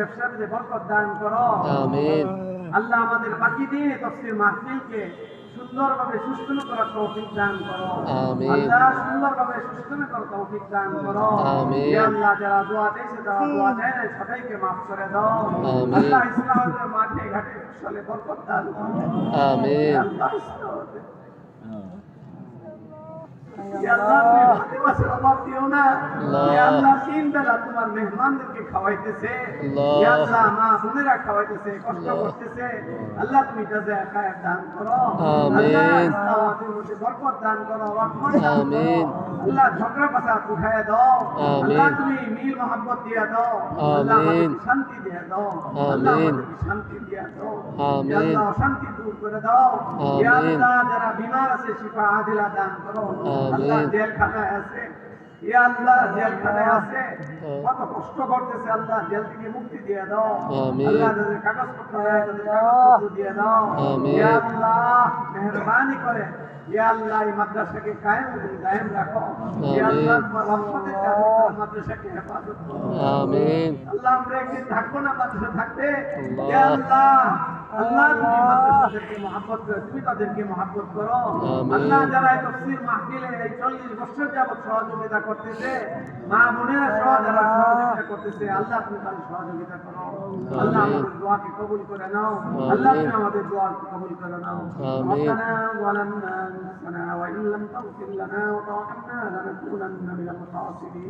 ব্যবসার মধ্যে বরকত দান করো আমিন আল্লাহ আমাদের বাকি দিয়ে তফসির মাহফিলকে সুন্দরভাবে সুস্থ করার তৌফিক দান করো আমিন। আল্লাহ সুন্দরভাবে সুস্থ করার তৌফিক দান করো আমিন। ইয়া আল্লাহ যারা দোয়া দিয়েছে তারা দোয়া দেয় নাই, সবাইকে মাফ করে দাও আমিন। আল্লাহ ইসলামের মাঠে ঘাটে ফসলে বরকত দান করো আমিন আল্লাহ ইসলামের তোমার মেহমানদেরকে খাওয়াইতেছে। আল্লাহ। আল্লাহ, মা বোনেরা খাওয়াইতেছে, কষ্ট করতেছে। আল্লাহ, তুমি দান করো। বরকত করো। আল্লাহ, ঝগড়া দাও। আল্লাহ, তুমি মিল দিয়া দাও। আল্লাহ, শান্তি দিয়া দাও। আল্লাহ, শান্তি দিয়া দাও। আল্লাহ, অশান্তি দূর করে দাও আল্লাহ, যারা বিমার আছে শিফা আদিলা দান করো। আল্লাহ জেলখানায় আছে ইয়া আল্লাহ জেলখানায় আছে কত কষ্ট করতেছে আল্লাহ জেল থেকে মুক্তি দিয়ে দাও। আমিন। আল্লাহ তাদের কাগজপত্র দেয় তাদের কাগজপত্র দিয়ে দাও। ইয়া আল্লাহ মেহরবানি করে ইয়া আল্লাহ এই মাদ্রাসাকে কায়েম এবং দায়েম রাখো। ইয়া আল্লাহ রহমতের কারণে মাদ্রাসাকে হেফাজত করো। আমিন। আল্লাহ আমরা একদিন থাকব না মাদ্রাসা থাকতে ইয়া আল্লাহ আল্লাহ তুমি মাদ্রাসাদেরকে মহাব্বত করো তুমি তাদেরকে মহাব্বত করো আমিন। আল্লাহ যারা এই তফসির মাহফিলে এই চল্লিশ বছর যাবত সহযোগিতা করতেছে মা বোনেরা সহ যারা সহযোগিতা করতেছে আল্লাহ তুমি তাদের সহযোগিতা করো আল্লাহ আমিন। আমাদের দোয়াকে কবুল করে নাও আল্লাহ তুমি আমাদের দোয়াকে কবুল করে নাও আমিন। ربنا ظلمنا أنفسنا وإن لم تغفر لنا وترحمنا لنكونن من الخاسرين